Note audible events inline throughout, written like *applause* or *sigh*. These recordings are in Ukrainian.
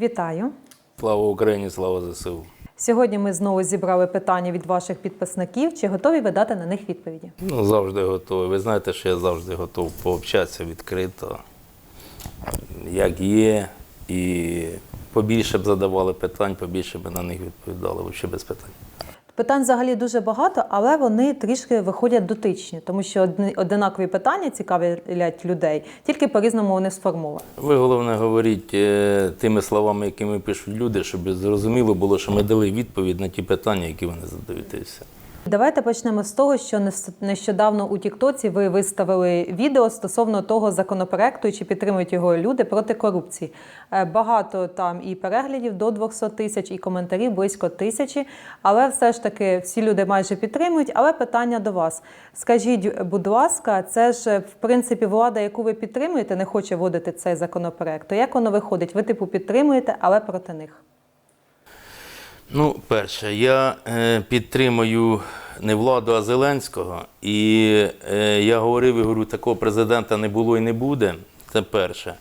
Вітаю! Слава Україні, слава ЗСУ. Сьогодні ми знову зібрали питання від ваших підписників. Чи готові ви дати на них відповіді? Ну, завжди готовий. Ви знаєте, що я завжди готов пообщатися відкрито, як є, і побільше б задавали питань, побільше б на них відповідали, взагалі без питань. Питань взагалі дуже багато, але вони трішки виходять дотичні, тому що одинакові питання цікавлять людей, тільки по-різному вони сформовані. Ви головне говоріть е, тими словами, якими пишуть люди, щоб зрозуміло було, що ми дали відповідь на ті питання, які вони задають. Давайте почнемо з того, що нещодавно у Тіктоці ви виставили відео стосовно того законопроекту, чи підтримують його люди проти корупції. Е, Багато там і переглядів до 200 тисяч, і коментарів близько тисячі. Але все ж таки всі люди майже підтримують. Але питання до вас: скажіть, будь ласка, це ж в принципі влада, яку ви підтримуєте, не хоче вводити цей законопроект. То як воно виходить? Ви типу підтримуєте, але проти них. Ну, перше, я е, підтримую не владу, а Зеленського. І е, я говорив і говорю, такого президента не було і не буде. Це перше.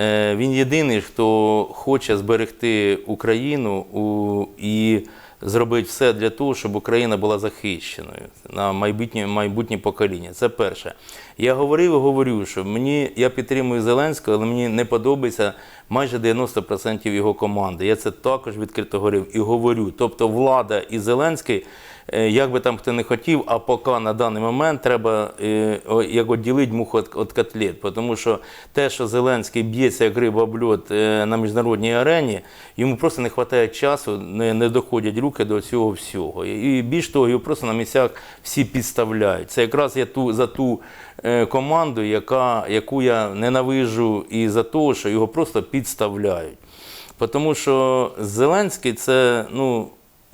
Е, він єдиний, хто хоче зберегти Україну у, і зробити все для того, щоб Україна була захищеною на майбутнє, майбутнє покоління. Це перше. Я говорив і говорю, що мені я підтримую Зеленського, але мені не подобається майже 90% його команди. Я це також відкрито говорив і говорю. Тобто влада і Зеленський, як би там хто не хотів, а поки на даний момент треба е, як відділити муху від, котлет. Тому що те, що Зеленський б'ється як риба об льод е, на міжнародній арені, йому просто не вистачає часу, не, не доходять руки до цього всього. І більш того, його просто на місцях всі підставляють. Це якраз я ту за ту е, команду, яка, яку я ненавижу, і за те, що його просто підставляють. Тому що Зеленський це, ну,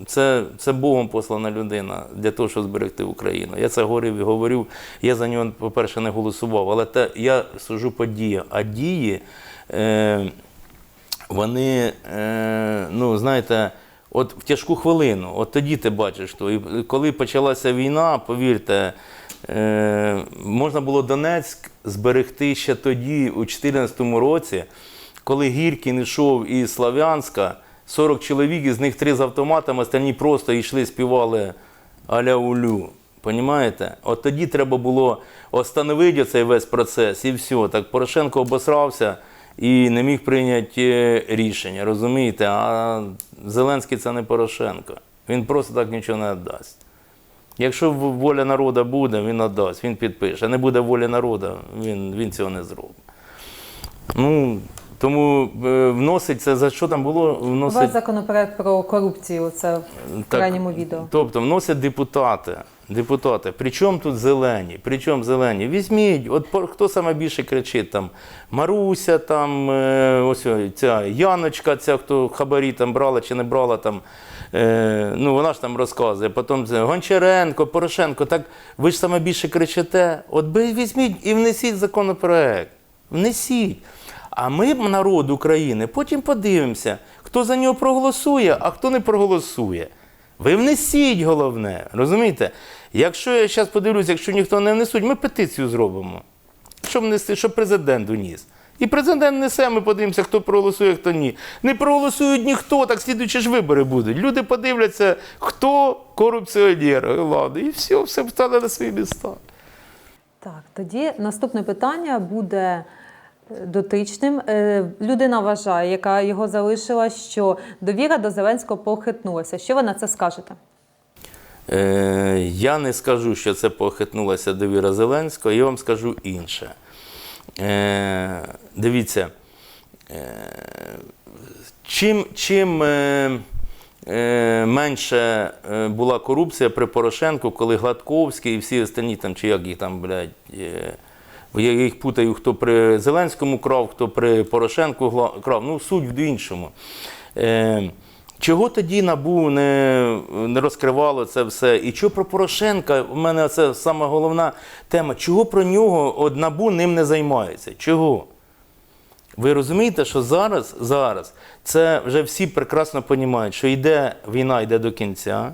це, це Богом послана людина для того, щоб зберегти Україну. Я це говорив і говорив. Я за нього, по-перше, не голосував, але те, я сужу по діям. А дії, е, вони, е, ну, знаєте, от в тяжку хвилину, от тоді ти бачиш, то. І коли почалася війна, повірте, е, можна було Донецьк зберегти ще тоді, у 2014 році, коли Гіркін йшов із Слав'янська, 40 чоловік, із них три з автоматами, остальні просто йшли, співали аля улю. Понімаєте? От тоді треба було остановити цей весь процес і все. Так Порошенко обосрався і не міг прийняти е, рішення, розумієте? А Зеленський це не Порошенко. Він просто так нічого не віддасть. Якщо воля народу буде, він віддасть, він підпише. А не буде волі народу, він, він цього не зробить. Ну, тому е, вносить це за що там було? У Вносить вас законопроект про корупцію. Це в Так, крайньому відео. Тобто вносять депутати. Депутати. Причому тут зелені? Причому зелені? Візьміть, от хто саме більше кричить там Маруся, там е, ось ця Яночка, ця хто хабарі там брала чи не брала там. Е, ну вона ж там розказує. Потім Гончаренко, Порошенко. Так ви ж саме більше кричите. От візьміть і внесіть законопроект. Внесіть. А ми, народ України, потім подивимося, хто за нього проголосує, а хто не проголосує. Ви внесіть головне, розумієте? Якщо я зараз подивлюся, якщо ніхто не внесуть, ми петицію зробимо. Щоб внести, щоб президент вніс. І президент несе, ми подивимося, хто проголосує, хто ні. Не проголосують ніхто, так слідуючі ж вибори будуть. Люди подивляться, хто корупціонер влади. І все, все встане на свої міста. Так, тоді наступне питання буде дотичним. Е, Людина вважає, яка його залишила, що довіра до Зеленського похитнулася. Що ви на це скажете? Е, я не скажу, що це похитнулася довіра Зеленського, я вам скажу інше. Е, дивіться, е, чим, чим е, е, менше е, була корупція при Порошенку, коли Гладковський і всі останні, там, чи як їх там, блядь, е, я їх путаю, хто при Зеленському крав, хто при Порошенку крав. Ну, суть в іншому. Е, Чого тоді НАБУ не, не розкривало це все? І чого про Порошенка? У мене це сама головна тема. Чого про нього от НАБУ ним не займається? Чого? Ви розумієте, що зараз, зараз це вже всі прекрасно розуміють, що йде війна, йде до кінця.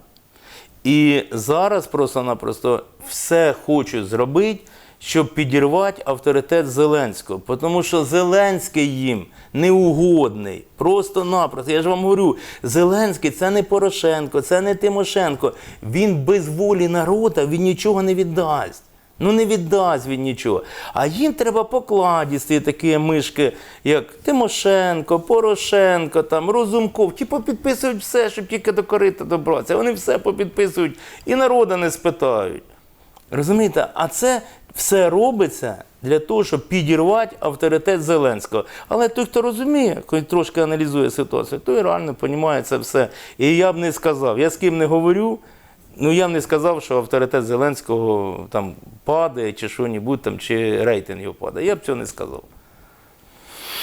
І зараз просто-напросто все хочуть зробити, щоб підірвати авторитет Зеленського. Тому що Зеленський їм неугодний. Просто-напросто. Я ж вам говорю, Зеленський це не Порошенко, це не Тимошенко. Він без волі народу він нічого не віддасть. Ну не віддасть він нічого. А їм треба покладісти такі мишки, як Тимошенко, Порошенко, там, Розумков. Ті попідписують все, щоб тільки до корита добратися. Вони все попідписують і народа не спитають. Розумієте? А це все робиться для того, щоб підірвати авторитет Зеленського. Але той, хто розуміє, коли трошки аналізує ситуацію, той реально розуміє це все. І я б не сказав, я з ким не говорю. Ну, я б не сказав, що авторитет Зеленського там падає, чи що-небудь там, чи рейтинг його падає. Я б цього не сказав.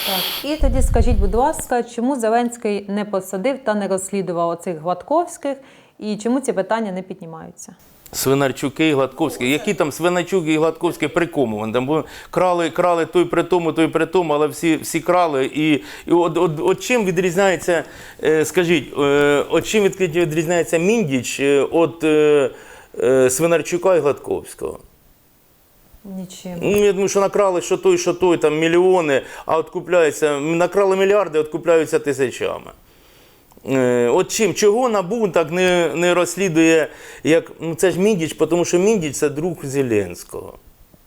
Так, і тоді скажіть, будь ласка, чому Зеленський не посадив та не розслідував оцих Гладковських, і чому ці питання не піднімаються? Свинарчуки і Гладковський. Які там Свинарчук і Гладковський при кому? Вони там були- крали, крали той при тому, той при тому, але всі, всі крали. І, і от, от, от чим відрізняється, е, скажіть, е, от чим від- відрізняється Міндіч від е, Свинарчука і Гладковського? Нічим. Ну, я думаю, що накрали що той, що той, там мільйони, а откупляються, накрали мільярди, откупляються тисячами. Е, От чим, чого НАБУ так не, не розслідує, як ну це ж Міндіч, тому що Міндіч це друг Зеленського.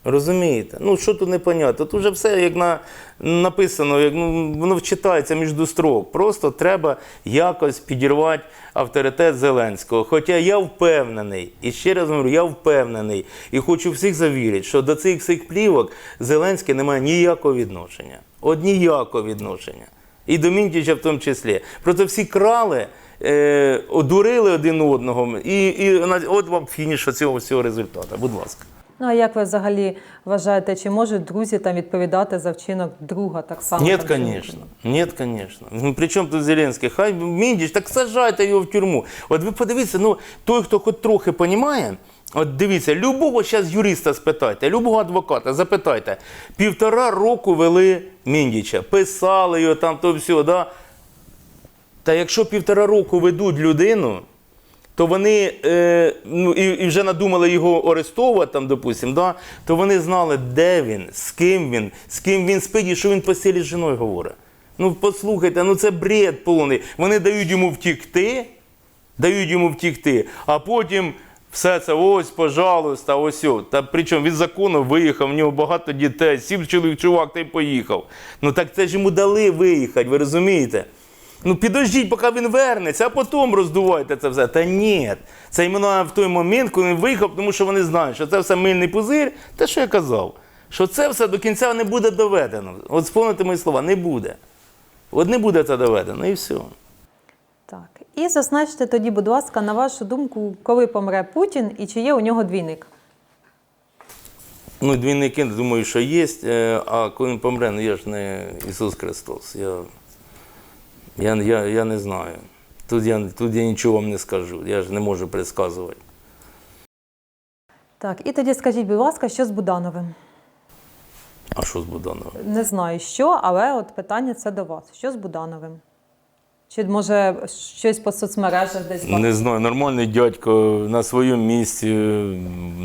Розумієте? Ну що тут непонятно? Тут вже все як на, написано, як, ну, воно вчитається між строк. Просто треба якось підірвати авторитет Зеленського. Хоча я впевнений, і ще раз говорю, я впевнений і хочу всіх завірити, що до цих всіх плівок Зеленський не має ніякого відношення. От ніякого відношення. І до Мінтіча в тому числі. Просто всі крали, е, одурили один одного, і, і от вам фініш цього всього результату. Будь ласка. Ну а як ви взагалі вважаєте, чи можуть друзі там відповідати за вчинок друга так само? Ні? конечно. Нет, конечно. Ну, при чому тут Зеленський? Хай Міндіч, так сажайте його в тюрму. От ви подивіться, ну той, хто хоч трохи розуміє, от дивіться, любого зараз юриста спитайте, любого адвоката запитайте. Півтора року вели Міндіча, писали його там, то все, да? Та якщо півтора року ведуть людину, то вони е, ну, і, і вже надумали його арестовувати, там, допустим, да, то вони знали, де він, з ким він, з ким він спить і що він постілі з жіною говорить. Ну послухайте, ну це бред повний. Вони дають йому втікти, дають йому втікти, а потім все це ось, пожалуйста, ось. о. Та причому від закону виїхав, в нього багато дітей, сів чоловік, чувак, та й поїхав. Ну так це ж йому дали виїхати, ви розумієте? Ну підождіть, поки він вернеться, а потім роздувайте це все. Та ні. Це іменно в той момент, коли він виїхав, тому що вони знають, що це все мильний пузир, те, що я казав, що це все до кінця не буде доведено. От сповнити мої слова, не буде. От не буде це доведено, і все. І зазначте тоді, будь ласка, на вашу думку, коли помре Путін і чи є у нього двійник? Ну, двійники, думаю, що є, е, а коли він помре, ну я ж не Ісус Христос. Я, я, я, я не знаю. Тут я, тут я нічого вам не скажу, я ж не можу предсказувати. Так, і тоді скажіть, будь ласка, що з Будановим? А що з Будановим? Не знаю що, але от питання це до вас. Що з Будановим? Чи може щось по соцмережах десь? Не знаю, нормальний дядько на своєму місці,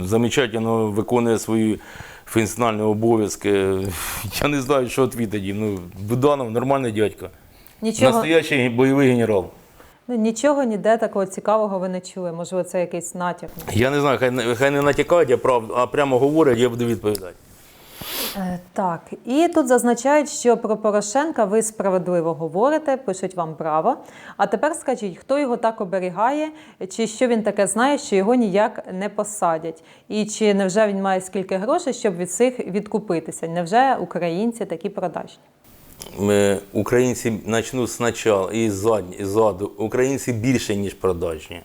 замечательно виконує свої функціональні обов'язки. Я не знаю, що відповідати. Ну, Буданов нормальний дядько. Нічого, Настоящий бойовий генерал. ну, нічого ніде такого цікавого ви не чули. Можливо, це якийсь натяк. Я не знаю, хай, не- хай не натякають, а прямо говорять, я буду відповідати. Е, Так, і тут зазначають, що про Порошенка ви справедливо говорите, пишуть вам браво. А тепер скажіть, хто його так оберігає, чи що він таке знає, що його ніяк не посадять? І чи невже він має скільки грошей, щоб від цих відкупитися? Невже українці такі продажні? Ми, українці почну спочатку і ззаду. Українці більше, ніж продажні.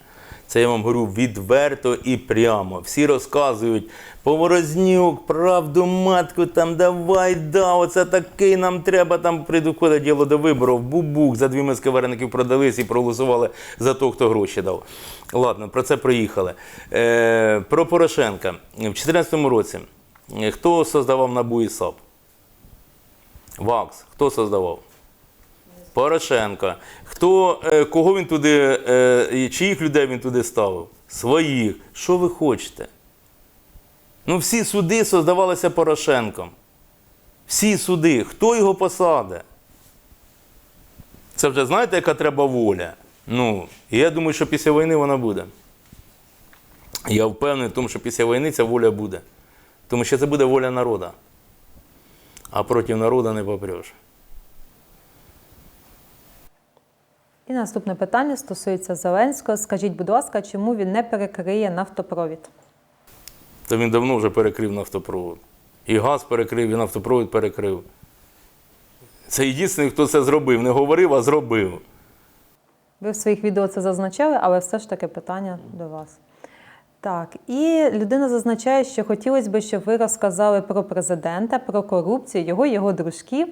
Це я вам говорю відверто і прямо. Всі розказують Поворознюк, правду матку, там давай, да, оце такий нам треба. Там приходить діло до виборів. Бубук за дві миски вареників продались і проголосували за того, хто гроші дав. Ладно, про це проїхали. Е, про Порошенка. В 2014 році е, хто создавав НАБУ і САП? ВАКС. Хто создавав? Порошенко. Хто, е, кого він туди, е, чиїх людей він туди ставив? Своїх. Що ви хочете? Ну, всі суди создавалися Порошенком. Всі суди. Хто його посаде? Це вже знаєте, яка треба воля? Ну, і я думаю, що після війни вона буде. Я впевнений в тому, що після війни ця воля буде. Тому що це буде воля народу. А проти народу не попреш. І наступне питання стосується Зеленського. Скажіть, будь ласка, чому він не перекриє нафтопровід? Та він давно вже перекрив нафтопровод. І газ перекрив, і нафтопровід перекрив. Це єдиний, хто це зробив. Не говорив, а зробив. Ви в своїх відео це зазначали, але все ж таки питання до вас. Так, і людина зазначає, що хотілося б, щоб ви розказали про президента, про корупцію, його, його дружків,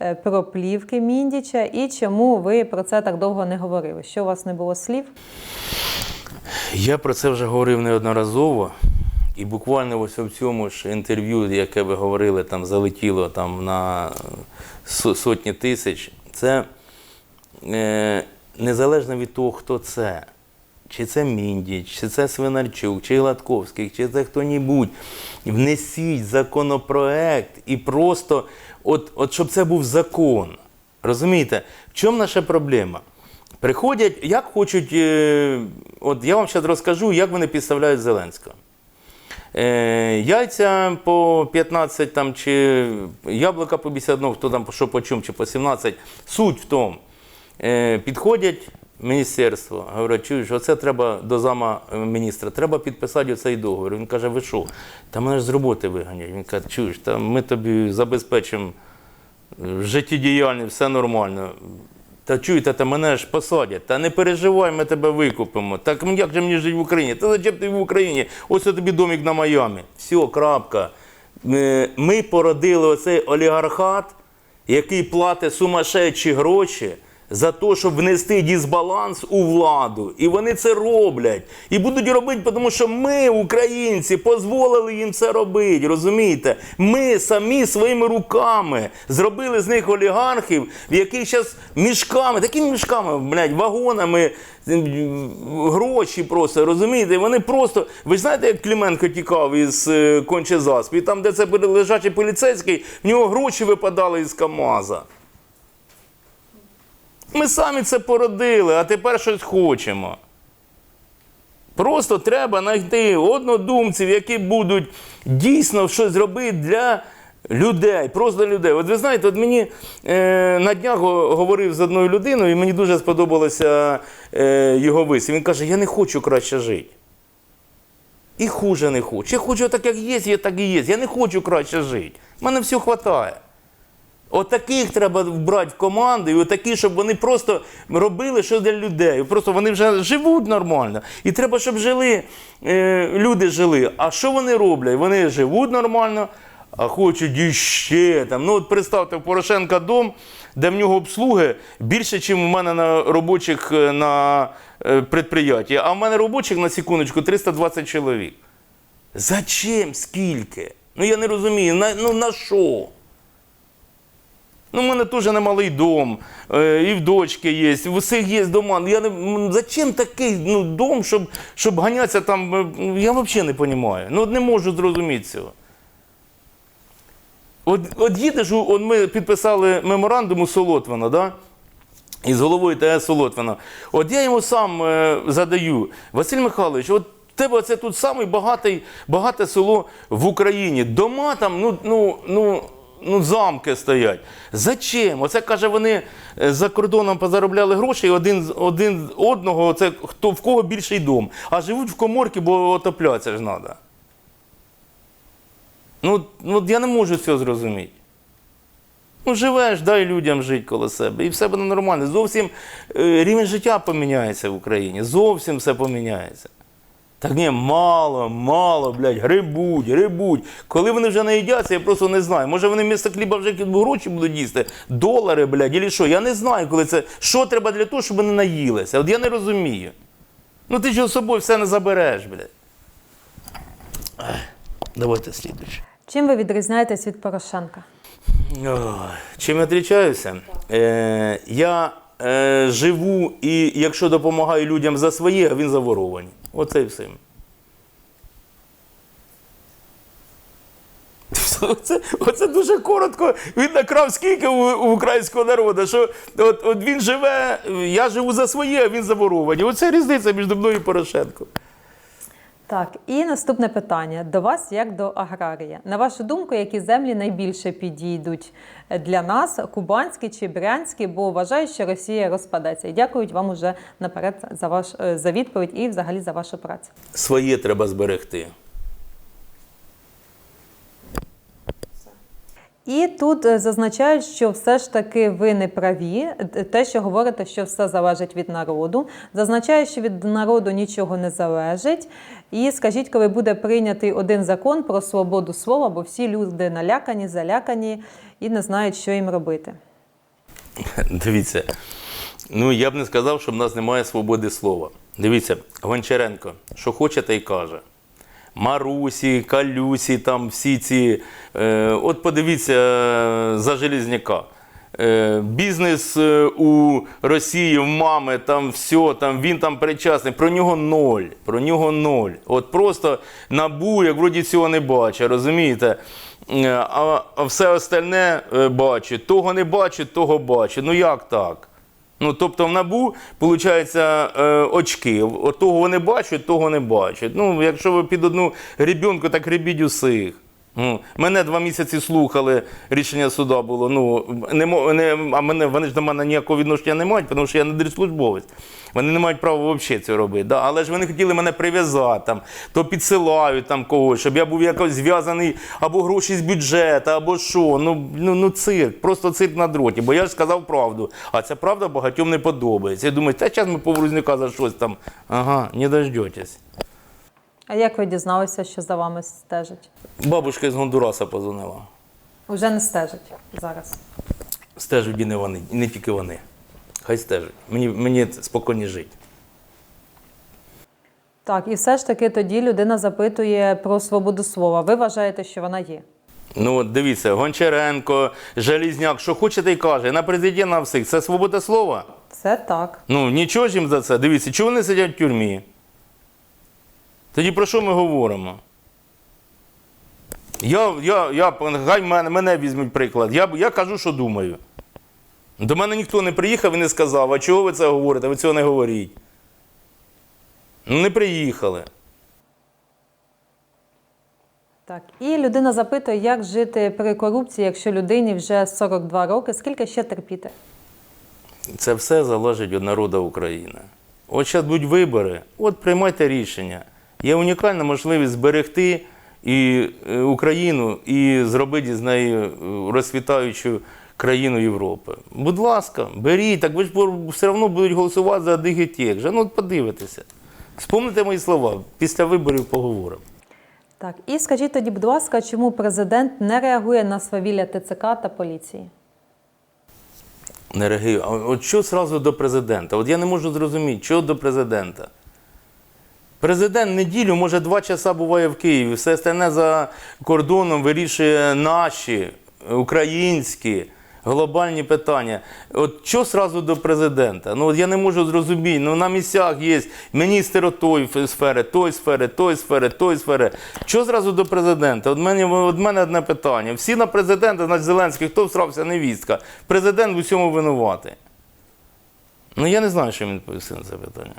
е, про плівки Міндіча і чому ви про це так довго не говорили. Що у вас не було слів? Я про це вже говорив неодноразово. І буквально ось в цьому ж інтерв'ю, яке ви говорили, там залетіло там на сотні тисяч, це е, незалежно від того, хто це. Чи це Міндіч, чи це Свинарчук, чи Гладковський, чи це хто-нібудь. Внесіть законопроект і просто, от, от щоб це був закон. Розумієте, в чому наша проблема? Приходять, як хочуть, е, от я вам зараз розкажу, як вони підставляють Зеленського. Е, яйця по 15 там, чи яблука по 51, хто там що по чому, чи по 17. Суть в тому, е, підходять міністерство, говорять, чуєш, оце треба до зама е, міністра, треба підписати оцей договір. Він каже, ви що? Та мене ж з роботи виганять. Він каже, чуєш, та ми тобі забезпечимо е, життєдіяльність, все нормально. Та чуєте, та мене ж посадять. Та не переживай, ми тебе викупимо. Так як же мені жити в Україні? Та зачем ти в Україні? Ось тобі домик на Майамі. Все, крапка. Е, Ми породили оцей олігархат, який платить сумасшедші гроші за те, щоб внести дисбаланс у владу. І вони це роблять. І будуть робити, тому що ми, українці, дозволили їм це робити. Розумієте? Ми самі своїми руками зробили з них олігархів, яких зараз мішками, такими мішками, блядь, вагонами. Гроші просто, розумієте? Вони просто. Ви знаєте, як Клименко тікав із е, Кончезаспі, там, де це лежачий поліцейський, в нього гроші випадали із КАМАЗа. Ми самі це породили, а тепер щось хочемо. Просто треба знайти однодумців, які будуть дійсно щось робити для людей, просто людей. От ви знаєте, от мені е, на днях говорив з одною людиною, і мені дуже сподобалося е, його вислів. Він каже: я не хочу краще жити. І хуже не хочу. Я хочу так, як є, я так і є. Я не хочу краще жити. У мене все вистачає. Отаких треба брати в команди, і отакі, щоб вони просто робили щось для людей. Просто вони вже живуть нормально. І треба, щоб жили, е, люди жили. А що вони роблять? Вони живуть нормально, а хочуть іще там. Ну, от представте, у Порошенка дом, де в нього обслуги більше, ніж у мене на робочих е, на е, предприяті. А в мене робочих на секундочку 320 чоловік. Зачем? Скільки? Ну я не розумію. На, ну на що? Ну, в мене теж немалий дом, е, і в дочки є, в усіх є дома. Я не, зачем такий ну, дом, щоб, щоб ганятися там? е, Я взагалі не розумію. Ну, не можу зрозуміти цього. От, от їдеш, от ми підписали меморандум у Солотвина, да? із головою ТС Солотвина. От я йому сам е, задаю, Василь Михайлович, от тебе це тут самий багате село в Україні. Дома там, ну, ну, ну, ну замки стоять. Зачем? Оце каже, вони е, за кордоном позаробляли гроші, і один, один одного, це хто в кого більший дом. А живуть в коморці, бо отоплятися ж треба. Ну, ну, я не можу цього зрозуміти. Ну, живеш, дай людям жити коло себе. І все буде нормально. Зовсім е, рівень життя поміняється в Україні. Зовсім все поміняється. Так ні, мало, мало, блядь, грибуть, грибуть. Коли вони вже наїдяться, я просто не знаю. Може вони вмісто хліба вже гроші будуть їсти, долари, блядь, або що. Я не знаю, коли це. Що треба для того, щоб вони наїлися. От я не розумію. Ну ти ж з собою все не забереш, блядь. Давайте слідуюче. Чим ви відрізняєтесь від Порошенка? Ой, Чим я відрічаюся? Е, я е, живу і якщо допомагаю людям за своє, а він за воровані. Оце і все. Оце, оце дуже коротко. Він накрав скільки у, у українського народу, що от, от він живе, я живу за своє, а він за. Оце різниця між мною і Порошенко. Так, і наступне питання до вас, як до аграрія. На вашу думку, які землі найбільше підійдуть для нас, кубанські чи брянські, бо вважають, що Росія розпадеться. І дякують вам уже наперед за ваш е, за відповідь і взагалі за вашу працю. Своє треба зберегти. І тут е, зазначають, що все ж таки ви не праві. Е, Те, що говорите, що все залежить від народу. Зазначає, що від народу нічого не залежить. І скажіть, коли буде прийнятий один закон про свободу слова, бо всі люди налякані, залякані і не знають, що їм робити. *laughs* Дивіться, ну я б не сказав, що в нас немає свободи слова. Дивіться, Гончаренко, що хоче, та й каже. Марусі, Калюсі, там всі ці. Е, от подивіться е, за Желізняка. Е, бізнес у Росії, в мами, там все, там він там причасний. Про нього ноль. Про нього ноль. От просто набу, як вроді цього не бачить, розумієте? А, все остальне бачить. Того не бачить, того бачить. Ну як так? Ну, тобто в набу, виходить, е, очки. Того вони бачать, того не бачать. Ну, якщо ви під одну гребінку, так гребіть усіх. Ну, мене два місяці слухали, рішення суда було. Ну, не, не, а мене, вони ж до мене ніякого відношення не мають, тому що я не держслужбовець. Вони не мають права взагалі це робити. Да? Але ж вони хотіли мене прив'язати, там, то підсилають там когось, щоб я був якось зв'язаний або гроші з бюджету, або що. Ну, ну, ну цирк, просто цирк на дроті. Бо я ж сказав правду. А ця правда багатьом не подобається. Я думаю, та зараз ми поврузника за щось там. Ага, не дождетесь. А як ви дізналися, що за вами стежать? Бабушка з Гондураса позвонила. Уже не стежать зараз. Стежуть і не вони, і не тільки вони. Хай стежать. Мені, мені спокійно жити. Так, і все ж таки тоді людина запитує про свободу слова. Ви вважаєте, що вона є? Ну от дивіться, Гончаренко, Желізняк, що хоче, та й каже, на президента на всіх. Це свобода слова. Це так. Ну нічого ж їм за це. Дивіться, чого вони сидять в тюрмі? Тоді про що ми говоримо? Я, я, я, хай мене, мене візьмуть приклад. Я, я кажу, що думаю. До мене ніхто не приїхав і не сказав, а чого ви це говорите? Ви цього не говоріть. Ну, не приїхали. Так, і людина запитує, як жити при корупції, якщо людині вже 42 роки, скільки ще терпіти? Це все залежить від народу України. От зараз будуть вибори, от приймайте рішення. Є унікальна можливість зберегти і е, Україну і зробити з неї е, розцвітаючу країну Європи. Будь ласка, беріть, так ви ж все одно будуть голосувати за же. Ну, от подивитися. Спомните мої слова, після виборів поговоримо. Так, і скажіть тоді, будь ласка, чому президент не реагує на свавілля ТЦК та поліції? Не реагую. А От що зразу до президента? От я не можу зрозуміти, що до президента. Президент неділю, може, два часа буває в Києві, все остальне за кордоном вирішує наші, українські, глобальні питання. От що зразу до президента? Ну, от я не можу зрозуміти. Ну, на місцях є міністр тої сфери, той сфери, той сфери, той сфери. Що зразу до президента? От мене, от мене одне питання. Всі на президента, значить Зеленський, хто всрався невістка? Президент в усьому винуватий. Ну, я не знаю, що він відповісти на це питання.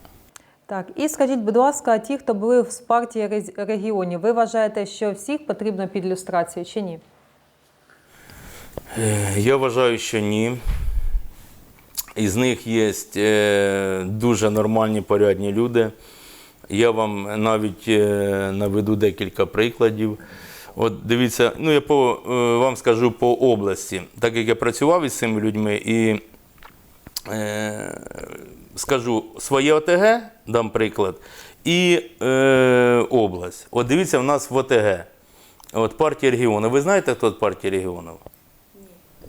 Так, і скажіть, будь ласка, ті, хто були в партії регіонів, ви вважаєте, що всіх потрібно під люстрацію чи ні? Е, Я вважаю, що ні. Із них є е, дуже нормальні, порядні люди. Я вам навіть е, наведу декілька прикладів. От дивіться, ну я по, вам скажу по області, так як я працював із цими людьми і е, скажу своє ОТГ, дам приклад, і е, область. От дивіться, в нас в ОТГ. От партія регіону. Ви знаєте, хто партія регіонів?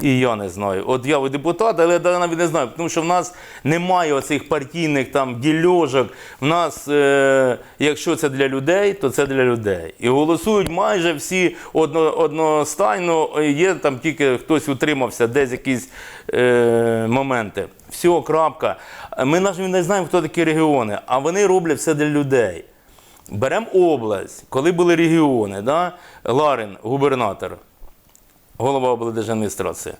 І я не знаю. От я депутат, але я навіть не знаю, тому що в нас немає оцих партійних там дільожок. В нас, е, якщо це для людей, то це для людей. І голосують майже всі одно, одностайно. Є там тільки хтось утримався, десь якісь е, моменти. Все, крапка. Ми навіть не знаємо, хто такі регіони, а вони роблять все для людей. Беремо область, коли були регіони, да? Ларин, губернатор. Голова облдержадміністрації.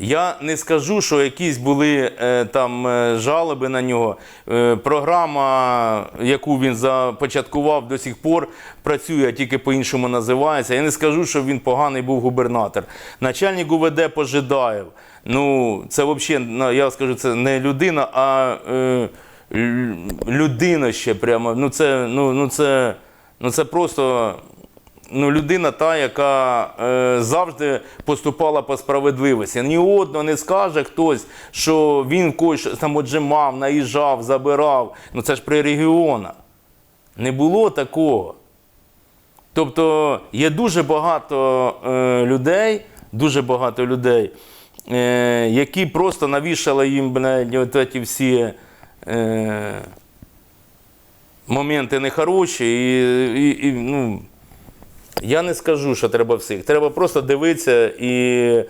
Я не скажу, що якісь були е, там е, жалоби на нього. Е, програма, яку він започаткував до сих пор, працює, тільки по-іншому називається. Я не скажу, що він поганий був губернатор. Начальник УВД Пожидаєв. Ну, це взагалі, я скажу, це не людина, а е, людина ще прямо. Ну, це, ну, ну, це, ну, це просто ну, людина та, яка е, завжди поступала по справедливості. Ні одного не скаже хтось, що він когось там отжимав, наїжджав, забирав. Ну це ж при регіонах. Не було такого. Тобто є дуже багато е, людей, дуже багато людей, е, які просто навішали їм блядь, ці всі е, моменти нехороші. І, і, і, ну, я не скажу, що треба всіх. Треба просто дивитися і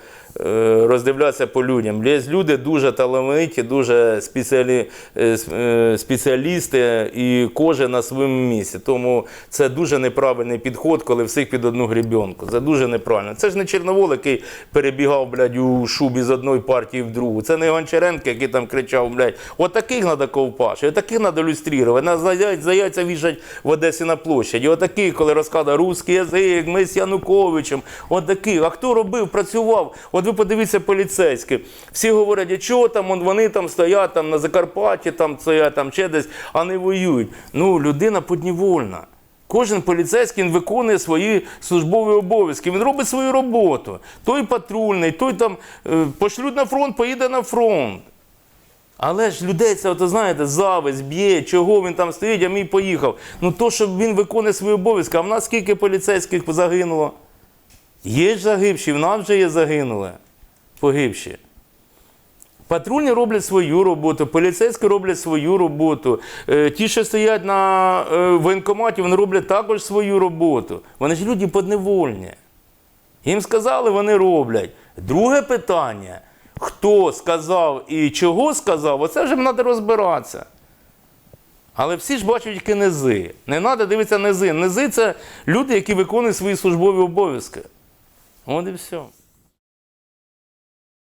роздивлятися по людям. Є люди дуже талановиті, дуже спеціалі, е, е, спеціалісти, і кожен на своєму місці. Тому це дуже неправильний підход, коли всіх під одну грібінку. Це дуже неправильно. Це ж не Чорновол, який перебігав блядь, у шубі з одної партії в другу. Це не Гончаренко, який там кричав, блядь, от треба ковпаш, от таких треба люструвати. Нас за яйця, вішать в Одесі на площаді. От коли розказує русський язик, ми з Януковичем. От. А хто робив, працював? От ви подивіться поліцейські. Всі говорять, а чого там вони там стоять там на Закарпатті, там стоять там ще десь, а не воюють. Ну, людина поднівольна. Кожен поліцейський він виконує свої службові обов'язки. Він робить свою роботу. Той патрульний, той там е, пошлють на фронт, поїде на фронт. Але ж людей це, от, знаєте, зависть, б'є, чого він там стоїть, а мій поїхав. Ну то, що він виконує свої обов'язки, а в нас скільки поліцейських загинуло? Є загибші, в нас вже є загинули, погибші. Патрульні роблять свою роботу, поліцейські роблять свою роботу. Е, Ті, що стоять на е, воєнкоматі, вони роблять також свою роботу. Вони ж люди подневольні. Їм сказали, вони роблять. Друге питання: хто сказав і чого сказав, оце вже треба розбиратися. Але всі ж бачать тільки низи. Не треба дивитися низи. Низи це люди, які виконують свої службові обов'язки. От і все.